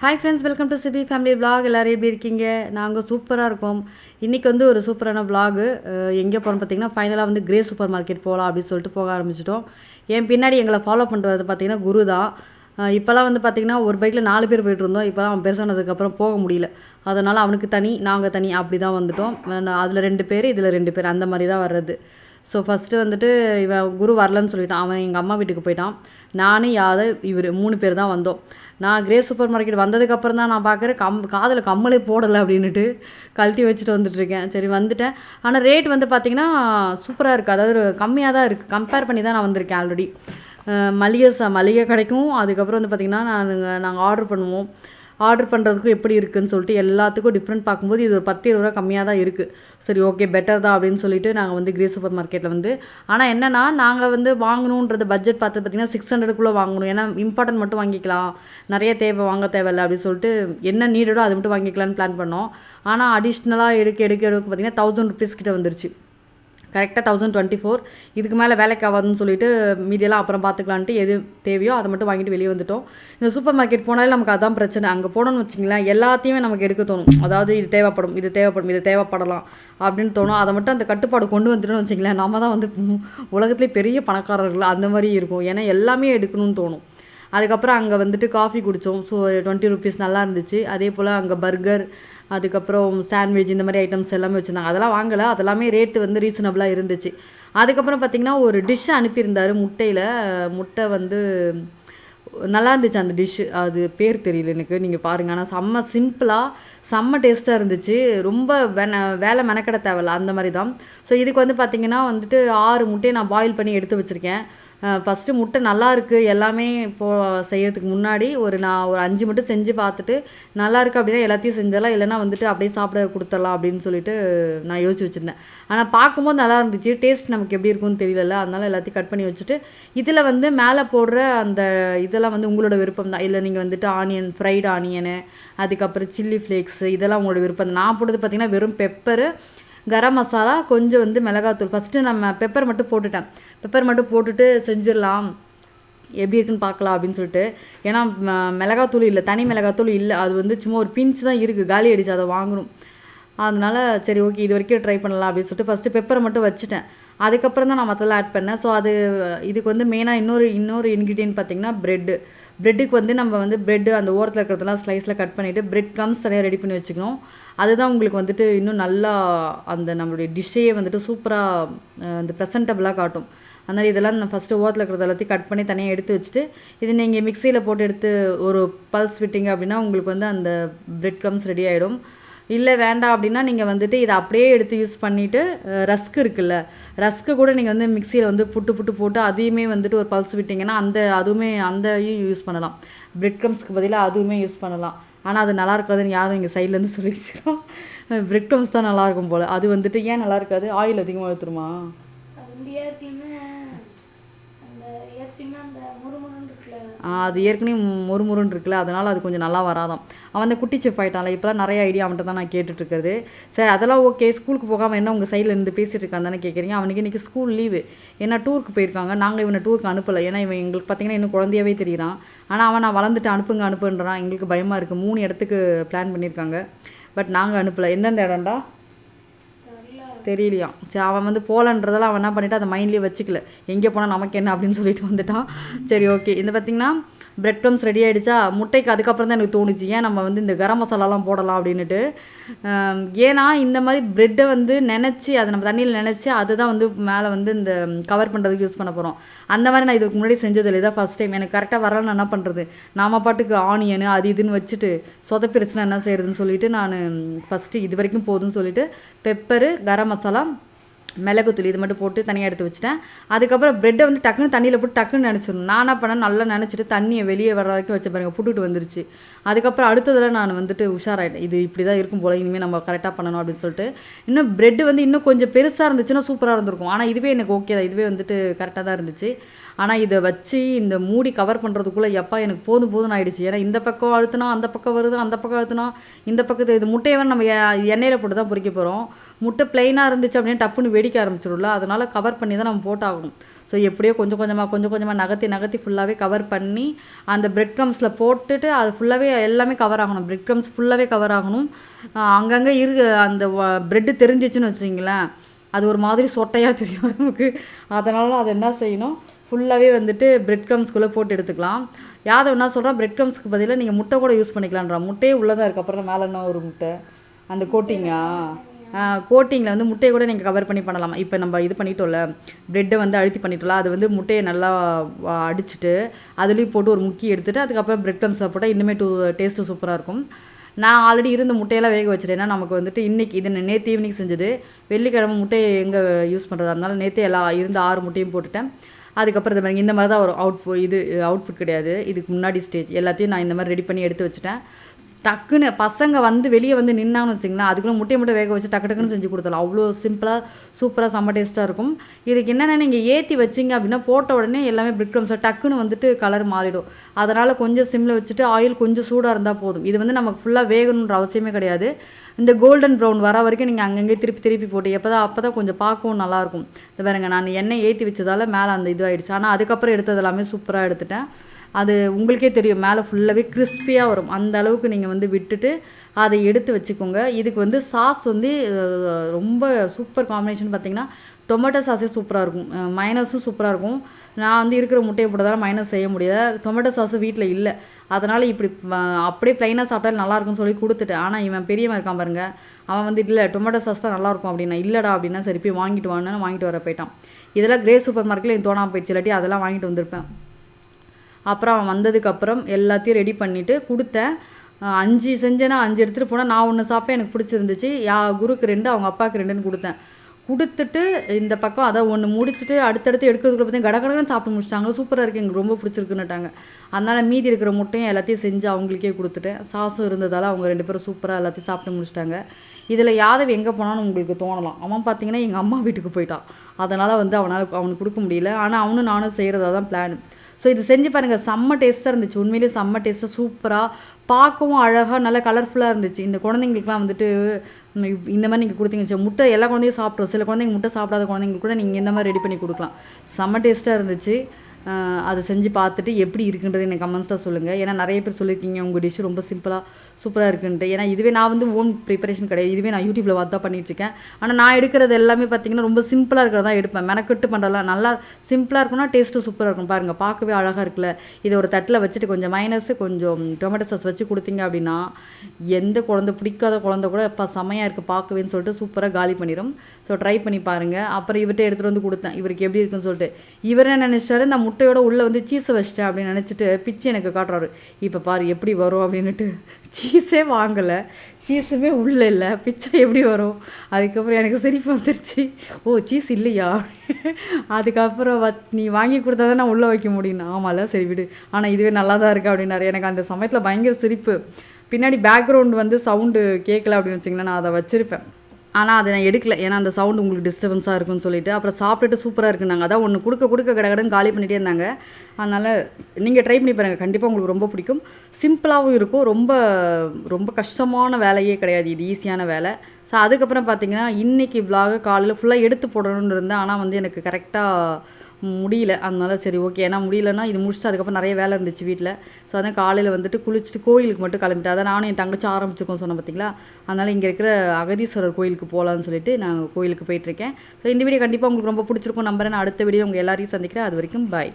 Hi friends welcome to CB family vlog எல்லோரும் எப்படி இருக்கீங்க? நாங்கள் சூப்பராக இருக்கோம். இன்றைக்கி வந்து ஒரு சூப்பரான விலாகு எங்கே போகிறோம் பார்த்தீங்கன்னா ஃபைனலாக வந்து கிரே சூப்பர் மார்க்கெட் போகலாம் அப்படின்னு சொல்லிட்டு போக ஆரம்பிச்சிட்டோம். என் பின்னாடி எங்களை ஃபாலோ பண்ணிட்டு வரது பார்த்தீங்கன்னா குரு தான். இப்போல்லாம் வந்து பார்த்திங்கன்னா ஒரு பைக்கில் நாலு பேர் போயிட்டு இருந்தோம். இப்போலாம் அவன் பெருசானதுக்கப்புறம் போக முடியல. அதனால் அவனுக்கு தனி நாங்கள் தனி அப்படி தான் வந்துட்டோம் அதில் ரெண்டு பேர் இதில் ரெண்டு பேர் அந்த மாதிரி தான் வர்றது. ஸோ ஃபஸ்ட்டு வந்துட்டு இவன் குரு வரலன்னு சொல்லிட்டான். அவன் எங்கள் அம்மா வீட்டுக்கு போயிட்டான். நானும் யாதவ் இவர் மூணு பேர் தான் வந்தோம். நான் கிரே சூப்பர் மார்க்கெட் வந்ததுக்கப்புறம் தான் நான் பார்க்குறேன். கம் காதில் கம்மலே போடலை அப்படின்னுட்டு கழட்டி வச்சுட்டு வந்துட்டுருக்கேன் சரி வந்துட்டேன். ஆனால் ரேட் வந்து பார்த்திங்கன்னா சூப்பராக இருக்குது அதாவது கம்மியாக தான் இருக்குது கம்பேர் பண்ணி தான் நான் வந்திருக்கேன் ஆல்ரெடி மளிகை ச மளிகை கிடைக்கும் அதுக்கப்புறம் வந்து பார்த்திங்கன்னா நாங்கள் நாங்கள் ஆர்டர் பண்ணுவோம். ஆர்டர் பண்ணுறதுக்கும் எப்படி இருக்குன்னு சொல்லிட்டு எல்லாத்துக்கும் டிஃப்ரெண்ட் பார்க்கும்போது இது ஒரு பத்து இருபது ரூபா கம்மியாக தான் இருக்குது சரி ஓகே பெட்டர் தான் அப்படின்னு சொல்லிட்டு நாங்கள் வந்து கிரே சூப்பர் மார்க்கெட்டில் வந்து ஆனால் என்னென்னா நாங்கள் வந்து வாங்கணுன்றது பட்ஜெட் பார்த்து பார்த்திங்கன்னா சிக்ஸ் ஹண்ட்ரடுக்குள்ளே வாங்கணும். ஏன்னா இம்பார்ட்டன்ட் மட்டும் வாங்கிக்கலாம். நிறைய தேவை வாங்க தேவையில்ல அப்படின்னு சொல்லிட்டு என்ன நீடடோ அது மட்டும் வாங்கிக்கலாம்னு பிளான் பண்ணோம். ஆனால் அடிஷ்னலாக எடுக்க எடுக்க எடுக்க பார்த்திங்கன்னா தௌசண்ட் ருபீஸ் கிட்ட வந்துருச்சு. கரெக்டாக தௌசண்ட் டுவெண்ட்டி ஃபோர் இதுக்கு மேலே வேலைக்கு ஆகாதுன்னு சொல்லிட்டு மீதியெல்லாம் அப்புறம் பார்த்துக்கலான்ட்டு எது தேவையோ அதை மட்டும் வாங்கிட்டு வெளியே வந்துட்டோம். இந்த சூப்பர் மார்க்கெட் போனாலே நமக்கு அதான் பிரச்சனை. அங்கே போனோம்னு வச்சிங்களேன் எல்லாத்தையுமே நமக்கு எடுக்க தோணும். அதாவது இது தேவைப்படும் இது தேவைப்படும் இது தேவைப்படலாம் அப்படின்னு தோணும். அதை மட்டும் அந்த கட்டுப்பாடு கொண்டு வந்துட்டோம்னு வச்சிங்களேன் நம்ம தான் வந்து உலகத்துலேயே பெரிய பணக்காரர்கள் அந்த மாதிரி இருக்கும். ஏன்னா எல்லாமே எடுக்கணும்னு தோணும். அதுக்கப்புறம் அங்கே வந்துட்டு காஃபி குடித்தோம் ஸோ டுவெண்ட்டி ருபீஸ் நல்லா இருந்துச்சு. அதே போல் அங்கே பர்கர் அதுக்கப்புறம் சாண்ட்விச் இந்த மாதிரி ஐட்டம்ஸ் எல்லாமே வச்சுருந்தாங்க. அதெல்லாம் வாங்கலை. அதெல்லாமே ரேட்டு வந்து ரீசனபிளாக இருந்துச்சு. அதுக்கப்புறம் பார்த்திங்கன்னா ஒரு டிஷ் அனுப்பியிருந்தாரு முட்டையில். முட்டை வந்து நல்லா இருந்துச்சு அந்த டிஷ்ஷு அது பேர் தெரியல எனக்கு. நீங்கள் பாருங்கள் ஆனால் செம்ம சிம்பிளாக செம்ம டேஸ்ட்டாக இருந்துச்சு. ரொம்ப வேண வேலை மெனக்கட தேவையில்ல. அந்த மாதிரி தான். ஸோ இதுக்கு வந்து பார்த்திங்கன்னா வந்துட்டு ஆறு முட்டையை நான் பாயில் பண்ணி எடுத்து வச்சுருக்கேன். ஃபஸ்ட்டு முட்டை நல்லா இருக்குது எல்லாமே போ செய்கிறதுக்கு முன்னாடி ஒரு நான் ஒரு அஞ்சு மட்டும் செஞ்சு பார்த்துட்டு நல்லா இருக்குது அப்படின்னா எல்லாத்தையும் செஞ்சிடலாம் இல்லைனா வந்துட்டு அப்படியே சாப்பிட கொடுத்துடலாம் அப்படின்னு சொல்லிட்டு நான் யோசிச்சு வச்சுருந்தேன். ஆனால் பார்க்கும்போது நல்லா இருந்துச்சு. டேஸ்ட் நமக்கு எப்படி இருக்கும்னு தெரியல அதனால எல்லாத்தையும் கட் பண்ணி வச்சுட்டு இதில் வந்து மேலே போடுற அந்த இதெல்லாம் வந்து உங்களோட விருப்பம் தான். இல்லை நீங்கள் வந்துட்டு ஆனியன் ஃப்ரைடு ஆனியனு அதுக்கப்புறம் சில்லி ஃப்ளேக்ஸு இதெல்லாம் உங்களோட விருப்பம் தான். நான் போட்டது பார்த்திங்கன்னா வெறும் பெப்பரு கரம் மசாலா கொஞ்சம் வந்து மிளகாத்தூள். ஃபஸ்ட்டு நம்ம பெப்பர் மட்டும் போட்டுட்டேன். பெப்பர் மட்டும் போட்டுட்டு செஞ்சிடலாம். எப்படி இருக்குன்னு பார்க்கலாம் அப்படின்னு சொல்லிட்டு. ஏன்னா ம- மிளகாத்தூள் இல்லை தனி மிளகாத்தூள் இல்லை. அது வந்து சும்மா ஒரு பிஞ்சு தான் இருக்குது காலி அடிச்சு அதை வாங்கணும். அதனால சரி ஓகே இது வரைக்கும் ட்ரை பண்ணலாம் அப்படின்னு சொல்லிட்டு ஃபஸ்ட்டு பெப்பரை மட்டும் வச்சுட்டேன். அதுக்கப்புறம் தான் நான் மற்றெல்லாம் ஆட் பண்ணேன். ஸோ அது இதுக்கு வந்து மெயினாக இன்னொரு இன்னொரு இன்க்ரீடியன்ட் பார்த்திங்கன்னா ப்ரெட்டு ப்ரெட்டுக்கு வந்து நம்ம வந்து ப்ரெட்டு அந்த ஓரத்தில் இருக்கிறதெல்லாம் ஸ்லைஸில் கட் பண்ணிவிட்டு ப்ரெட் க்ரம்ஸ் தனியாக ரெடி பண்ணி வச்சுக்கணும். அதுதான் உங்களுக்கு வந்துட்டு இன்னும் நல்லா அந்த நம்மளுடைய டிஷ்ஷையே வந்துட்டு சூப்பராக அந்த ப்ரெசன்டபுளாக காட்டும். அதனால் இதெல்லாம் நான் ஃபஸ்ட்டு ஓரத்தில் இருக்கிறது எல்லாத்தையும் கட் பண்ணி தனியாக எடுத்து வச்சுட்டு இது நீங்கள் மிக்சியில் போட்டு எடுத்து ஒரு பல்ஸ் விட்டிங்க அப்படின்னா உங்களுக்கு வந்து அந்த பிரெட் க்ரம்ஸ் ரெடி ஆகிடும் இல்லை வேண்டாம் அப்படின்னா நீங்கள் வந்துட்டு இதை அப்படியே எடுத்து யூஸ் பண்ணிவிட்டு ரஸ்க் இருக்குல்ல ரஸ்க்கு கூட நீங்கள் வந்து மிக்சியில் வந்து புட்டு புட்டு போட்டு அதையுமே வந்துட்டு ஒரு பல்ஸ் விட்டிங்கன்னா அந்த அதுவுமே அந்த யூஸ் பண்ணலாம். பிரெட் க்ரம்ஸ்க்கு பதிலாக அதுவுமே யூஸ் பண்ணலாம். ஆனால் அது நல்லா இருக்காதுன்னு யாரும் எங்கள் சைட்லேருந்து சொல்லிடுச்சோம் பிரெட் க்ரம்ஸ் தான் நல்லா இருக்கும் போல். அது வந்துட்டு ஏன் நல்லா இருக்காது? ஆயில் அதிகமாக ஊற்றுருமா அது ஏற்கனவே முறுமுறுன்னு இருக்குல்ல மொறு மொறுன்னு அதனால் அது கொஞ்சம் நல்லா வராதான் அவன் அந்த குட்டி செஃப் ஆகிட்டான்ல இப்போலாம் நிறைய ஐடியா அவன்கிட்ட தான் நான் கேட்டுட்ருக்கிறது. சரி அதெல்லாம் ஓகே ஸ்கூலுக்கு போகாமல் என்ன உங்கள் சைடில் இருந்து பேசிட்டு இருக்கான் தானே கேட்குறீங்க அவனுக்கு இன்றைக்கி ஸ்கூல் லீவு ஏன்னா டூருக்கு போயிருக்காங்க? நாங்கள் இவனை டூருக்கு அனுப்பலை. ஏன்னா இவன் எங்களுக்கு பார்த்தீங்கன்னா இன்னும் குழந்தையாவே தெரியிறான். ஆனால் அவன் நான் வளர்ந்துட்டு அனுப்புங்க அனுப்புன்றான் எங்களுக்கு பயமாக இருக்குது மூணு இடத்துக்கு பிளான் பண்ணியிருக்காங்க பட் நாங்கள் அனுப்பலை. எந்தெந்த இடம்டா? தெரியலையாம். சரி அவன் வந்து போகலன்றதெல்லாம் அவன் என்ன பண்ணிட்டு அதை மைண்ட்லேயே வச்சுக்கல. எங்கே போனால் நமக்கு என்ன அப்படின்னு சொல்லிட்டு வந்துட்டான். சரி ஓகே இந்த பார்த்திங்கன்னா பிரெட் க்ரம்ஸ் ரெடி ஆகிடுச்சா முட்டைக்கு அதுக்கப்புறம் தான் எனக்கு தோணுச்சு. ஏன் நம்ம வந்து இந்த கரம் மசாலாலாம் போடலாம் அப்படின்ட்டு ஏன்னா இந்த மாதிரி ப்ரெட்டை வந்து நினச்சி அதை நம்ம தண்ணியில் நினச்சி அதுதான் வந்து மேலே வந்து இந்த கவர் பண்ணுறதுக்கு யூஸ் பண்ண போகிறோம் அந்த மாதிரி நான் இதுக்கு முன்னாடி செஞ்சதில்லை இதான் ஃபஸ்ட் டைம் எனக்கு கரெக்டாக வரலன்னு என்ன பண்ணுறது நாம பாட்டுக்கு ஆனியனு அது இதுன்னு வச்சுட்டு சொதப்பிரிச்சுனா என்ன செய்கிறதுன்னு சொல்லிட்டு நான் ஃபஸ்ட்டு இது வரைக்கும் போதும்னு சொல்லிட்டு பெப்பரு கரம் மசாலா மிளகுத்தூள் இது மட்டும் போட்டு தனியாக எடுத்து வச்சுட்டேன். அதுக்கப்புறம் ப்ரெட்டை வந்து டக்குன்னு தண்ணியில் போட்டு டக்குன்னு நினச்சிடணும். நான் என்ன பண்ணேன்? நல்லா நினச்சிட்டு தண்ணியை வெளியே வர வரைக்கும் வச்ச பாருங்க புட்டுட்டு வந்துருச்சு. அதுக்கப்புறம் அடுத்ததில் நான் வந்துட்டு உஷாராயிட்டேன். இது இப்படி தான் இருக்கும் போல் இனிமேல் நம்ம கரெக்டாக பண்ணணும் அப்படின்னு சொல்லிட்டு. இன்னும் ப்ரெட் வந்து இன்னும் கொஞ்சம் பெருசாக இருந்துச்சுன்னா சூப்பராக இருந்திருக்கும். ஆனால் இதுவே எனக்கு ஓகே தான். இதுவே வந்துட்டு கரெக்டாக தான் இருந்துச்சு. ஆனால் இதை வச்சு இந்த மூடி கவர் பண்ணுறதுக்குள்ளே எப்பா எனக்கு போதும் போதும்னு ஆயிடுச்சு. ஏன்னா இந்த பக்கம் அழுத்தினா அந்த பக்கம் வருது அந்த பக்கம் அழுத்தினா இந்த பக்கத்து இது முட்டையை வேறு நம்ம எண்ணெயில் போட்டு தான் பொறிக்க போகிறோம் முட்டை பிளெயினாக இருந்துச்சு அப்படின்னு டப்புன்னு வெடிக்க ஆரம்பிச்சிடும்ல அதனால் கவர் பண்ணி தான் நம்ம போட்டாகணும். ஸோ எப்படியோ கொஞ்சம் கொஞ்சமாக கொஞ்சம் கொஞ்சமாக நகர்த்தி நகர்த்தி ஃபுல்லாகவே கவர் பண்ணி அந்த பிரெட் க்ரம்ஸில் போட்டுட்டு அது ஃபுல்லாகவே எல்லாமே கவர் ஆகணும். பிரெட் க்ரம்ஸ் ஃபுல்லாகவே கவர் ஆகணும். அங்கங்கே இரு அந்த பிரெட்டு தெரிஞ்சிச்சுன்னு வச்சிங்களேன் அது ஒரு மாதிரி சொட்டையாக தெரியும் நமக்கு. அதனால் அதை என்ன செய்யணும்? ஃபுல்லாகவே வந்துட்டு பிரெட் க்ரம்ஸ்குள்ளே போட்டு எடுத்துக்கலாம். யாதவ் என்ன சொல்கிறான் பிரெட் க்ரம்ஸ்க்கு பதிலாக நீங்கள் முட்டை கூட யூஸ் பண்ணிக்கலான்றா முட்டையே உள்ளே தான் இருக்குது அப்புறம் மேலே என்ன ஒரு முட்டை? அந்த கோட்டிங்கா கோட்டிங்கில் வந்து முட்டையை கூட நீங்கள் கவர் பண்ணி பண்ணலாம். இப்போ நம்ம இது பண்ணிட்டோம்ல ப்ரெட்டை வந்து அழுத்தி பண்ணிட்டோம்ல அது வந்து முட்டையை நல்லா அடிச்சுட்டு அடிச்சிட்டு அதுலேயும் போட்டு ஒரு முக்கி எடுத்துகிட்டு அதுக்கப்புறம் ப்ரெட் க்ரம்ஸில் போட்டால் இன்னுமே டூ டேஸ்ட்டு சூப்பராக இருக்கும். நான் ஆல்ரெடி இருந்த முட்டையெல்லாம் வேக வச்சிட்டேன்னா நமக்கு வந்துட்டு இன்றைக்கி இது நேற்று ஈவினிங் செஞ்சது. வெள்ளிக்கிழமை முட்டையை எங்கே யூஸ் பண்ணுறதா இருந்தாலும் நேற்றே எல்லா இருந்த ஆறு முட்டையும் போட்டுட்டேன். அதுக்கப்புறம் இது மாதிரி இந்த மாதிரி தான் வரும் அவுட் இது அவுட்புட் கிடையாது. இதுக்கு முன்னாடி ஸ்டேஜ் எல்லாத்தையும் நான் இந்த மாதிரி ரெடி பண்ணி எடுத்து வச்சுட்டேன். டக்குன்னு பசங்க வந்து வெளியே வந்து நின்னாங்கன்னு வச்சிங்களேன் அதுக்குள்ளே முட்டையை மட்டும் வேக வச்சு டக்கு டக்குன்னு செஞ்சு கொடுத்தலாம் அவ்வளோ சிம்பிளாக சூப்பராக செம்ம டேஸ்ட்டாக இருக்கும். இதுக்கு என்னென்ன நீங்கள் ஏற்றி வச்சிங்க அப்படின்னா போட்ட உடனே எல்லாமே பிரெட் க்ரம்ஸ் டக்குன்னு வந்துட்டு கலர் மாறிடும். அதனால் கொஞ்சம் சிம்மில் வச்சுட்டு ஆயில் கொஞ்சம் சூடாக இருந்தால் போதும். இது வந்து நமக்கு ஃபுல்லாக வேகணுன்ற அவசியமே கிடையாது. இந்த கோல்டன் ப்ரௌன் வர வரைக்கும் நீங்கள் அங்கங்கே திருப்பி திருப்பி போட்டு எப்போ தான் அப்போ தான் கொஞ்சம் பார்க்கவும் நல்லாயிருக்கும் இந்த பாருங்க நான் எண்ணெய் ஏற்றி வச்சதால மேலே அந்த இது ஆனால் அதுக்கப்புறம் எடுத்தது எல்லாமே சூப்பராக எடுத்துட்டேன். அது உங்களுக்கே தெரியும். மேலே ஃபுல்லாகவே கிறிஸ்பியாக வரும். அந்த அளவுக்கு நீங்கள் வந்து விட்டுட்டு அதை எடுத்து வச்சுக்கோங்க. இதுக்கு வந்து சாஸ் வந்து ரொம்ப சூப்பர் காம்பினேஷன் பார்த்தீங்கன்னா டொமேட்டோ சாஸே சூப்பராக இருக்கும். மைனஸும் சூப்பராக இருக்கும். நான் வந்து இருக்கிற முட்டையை போட்டதால் மைனஸ் செய்ய முடியல. டொமேட்டோ சாஸும் வீட்டில் இல்லை. அதனால் இப்படி அப்படியே ப்ளைனாக சாப்பிட்டா நல்லாயிருக்கும்னு சொல்லி கொடுத்துட்டேன். ஆனால் இவன் பெரியவன் இருக்கான் பாருங்க. அவன் வந்து இல்லை டொமேட்டோ சாஸ் தான் நல்லாயிருக்கும் அப்படின்னா இல்லைடா அப்படின்னா சரி போய் வாங்கிட்டு வான்னு வாங்கிட்டு வர போயிட்டான். இதெல்லாம் கிரே சூப்பர் மார்க்கெட்டில் தோணாமல் போயிடுச்சு. இல்லாட்டி அதெல்லாம் வாங்கிட்டு வந்திருப்பேன். அப்புறம் அவன் வந்ததுக்கப்புறம் எல்லாத்தையும் ரெடி பண்ணிவிட்டு கொடுத்தேன். அஞ்சு செஞ்சேன்னா அஞ்சு எடுத்துகிட்டு போனால் நான் ஒன்று சாப்பிட்டேன் எனக்கு பிடிச்சிருந்துச்சு. யா குருக்கு ரெண்டு அவங்க அப்பாவுக்கு ரெண்டுன்னு கொடுத்தேன். கொடுத்துட்டு இந்த பக்கம் அதை ஒன்று முடிச்சுட்டு அடுத்தடுத்து எடுக்கிறதுக்குள்ள பார்த்தீங்கன்னா கடகடன்னு சாப்பிட்டு முடிச்சிட்டாங்க. சூப்பராக இருக்குது எங்களுக்கு ரொம்ப பிடிச்சிருக்குன்னுட்டாங்க. அதனால் மீதி இருக்கிற முட்டையும் எல்லாத்தையும் செஞ்சு அவங்களுக்கே கொடுத்துட்டேன் சாஸும் இருந்ததால் அவங்க ரெண்டு பேரும் சூப்பராக எல்லாத்தையும் சாப்பிட்டு முடிச்சிட்டாங்க. இதில் யாதவ் எங்கே போனான்னு உங்களுக்கு தோணலாம். அவன் பார்த்தீங்கன்னா எங்கள் அம்மா வீட்டுக்கு போயிட்டான். அதனால் வந்து அவனால் அவனுக்கு கொடுக்க முடியல. ஆனால் அவனும் நானும் செய்கிறதா தான் பிளான் ஸோ இது செஞ்சு பாருங்கள் செம்ம டேஸ்ட்டாக இருந்துச்சு. உண்மையிலேயே செம்ம டேஸ்ட்டாக சூப்பராக பார்க்கவும் அழகாக நல்லா கலர்ஃபுல்லாக இருந்துச்சு. இந்த குழந்தைங்களுக்குலாம் வந்துட்டு இந்த மாதிரி நீங்கள் கொடுத்தீங்க வச்சுக்கோங்க. முட்டை எல்லா குழந்தையும் சாப்பிட்றோம். சில குழந்தைங்க முட்டை சாப்பிடாத குழந்தைங்களுக்கு கூட நீங்கள் இந்த மாதிரி ரெடி பண்ணி கொடுக்கலாம். செம்ம டேஸ்ட்டாக இருந்துச்சு. அதை செஞ்சு பார்த்துட்டு எப்படி இருக்குன்றது எனக்கு கமெண்ட்ஸாக சொல்லுங்கள் ஏன்னா நிறைய பேர் சொல்லியிருக்கீங்க உங்கள் டிஷ் ரொம்ப சிம்பிளாக சூப்பராக இருக்குன்ட்டு. ஏன்னா இதுவே நான் வந்து ஓன் ப்ரிப்பரேஷன் கிடையாது. இதுவே நான் யூடியூப்பில் பார்த்து தான் பண்ணிட்டு இருக்கேன் ஆனால் நான் எடுக்கிறது எல்லாமே பார்த்தீங்கன்னா ரொம்ப சிம்பிளாக இருக்கிறதா எடுப்பேன். மெனக்கெட்டு பண்ணுறதெல்லாம் நல்லா சிம்பிளாக இருக்கும்னா டேஸ்ட்டு சூப்பராக இருக்கும். பாருங்கள் பார்க்கவே அழகாக இருக்குல்ல. இதை ஒரு தட்டில் வச்சுட்டு கொஞ்சம் மைனஸு கொஞ்சம் டொமேட்டோ சாஸ் வச்சு கொடுத்தீங்க அப்படின்னா எந்த குழந்தை பிடிக்காத குழந்தை கூட இப்போ செமையாக இருக்குது பார்க்கவேன்னு சொல்லிட்டு சூப்பராக காலி பண்ணிடும் ஸோ ட்ரை பண்ணி பாருங்கள் அப்புறம் இவர்கிட்ட எடுத்துகிட்டு வந்து கொடுத்தேன். இவருக்கு எப்படி இருக்குன்னு சொல்லிட்டு. இவர் என்ன நினச்சாரு? இந்த முட்டையோட உள்ளே வந்து சீஸை வச்சிட்டேன் அப்படின்னு நினச்சிட்டு பிச்சு எனக்கு காட்டுறாரு. இப்போ பாரு எப்படி வரும்? அப்படின்னுட்டு. சீஸே வாங்கலை. சீஸுமே உள்ளே இல்லை. பிச்சை எப்படி வரும்? அதுக்கப்புறம் எனக்கு சிரிப்பு வந்துருச்சு. ஓ சீஸ் இல்லையா? அதுக்கப்புறம் வத் நீ வாங்கி கொடுத்தா தான் நான் உள்ளே வைக்க முடியும். ஆமாம்ல சரி விடு. ஆனால் இதுவே நல்லா தான் இருக்குது அப்படின்னாரு. எனக்கு அந்த சமயத்தில் பயங்கர சிரிப்பு. பின்னாடி பேக்ரவுண்ட் வந்து சவுண்டு கேட்கல அப்படின்னு வச்சிங்களேன் நான் அதை வச்சுருப்பேன். ஆனால் அதை நான் எடுக்கல. ஏன்னா அந்த சவுண்ட் உங்களுக்கு டிஸ்டர்பன்ஸாக இருக்கும்னு சொல்லிட்டு. அப்புறம் சாப்பிட்டுட்டு சூப்பராக இருக்குனாங்க அதான் ஒன்று கொடுக்க கொடுக்க கடகடன்னு காலி பண்ணிகிட்டே இருந்தாங்க. அதனால் நீங்கள் ட்ரை பண்ணி பாருங்கள் கண்டிப்பாக உங்களுக்கு ரொம்ப பிடிக்கும். சிம்பிளாகவும் இருக்கும். ரொம்ப ரொம்ப கஷ்டமான வேலையே கிடையாது. இது ஈஸியான வேலை. ஸோ அதுக்கப்புறம் பார்த்தீங்கன்னா இன்றைக்கி விலாக காலையில் ஃபுல்லாக எடுத்து போடணும்னு இருந்தேன். ஆனால் வந்து எனக்கு கரெக்டாக முடியல. அதனால சரி ஓகே ஏன்னா முடியலன்னா இது முடிச்சுட்டு அதுக்கப்புறம் நிறைய வேலை இருந்துச்சு வீட்டில் ஸோ அதான் காலையில் வந்துட்டு குளிச்சுட்டு கோயிலுக்கு மட்டும் கிளம்பிட்டு அதான் நானும் என் தங்கச்சி ஆரம்பிச்சிருக்கோம் சொன்னேன் பார்த்தீங்களா அதனால் இங்கே இருக்கிற அகதீஸ்வரர் கோயிலுக்கு போகலான்னு சொல்லிட்டு நான் கோயிலுக்கு போயிட்டுருக்கேன் ஸோ இந்த வீடியோ கண்டிப்பாக உங்களுக்கு ரொம்ப பிடிச்சிருக்கும் நம்புறேன். நான் அடுத்த வீடியோ உங்கள் எல்லாரையும் சந்திக்கிறேன். அது வரைக்கும் பாய்